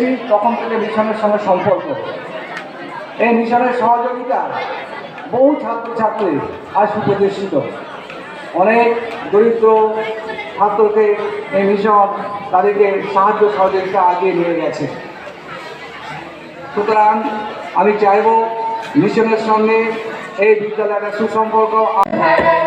মিশনের সঙ্গে সম্পর্ক। এই মিশনের সহযোগিতা বহু ছাত্রছাত্রী আজ সুপ্রতিষ্ঠিত অনেক দরিদ্র ছাত্রকে এই মিশন তাদেরকে সাহায্য সহযোগিতা আগিয়ে নিয়ে গেছে। সুতরাং আমি চাইব মিশনের সঙ্গে এই বিদ্যালয়ের সুসম্পর্ক হারায়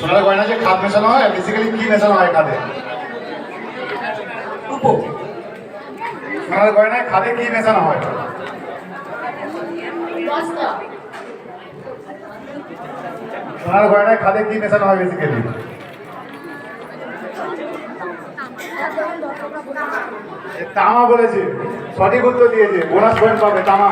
সোনার গয়না যে খাদ মেশানো হয় বেসিক্যালি কি মেশানো হয় খাদে রূপো সোনার গয়নায় খাদে কি মেশানো হয়? সোনার গয়নায় খাদে কি মেশানো হয় বেসিক্যালি তামা বলেছে, সঠিক উত্তর দিয়েছে বোনাস পয়েন্ট পাবে তামা।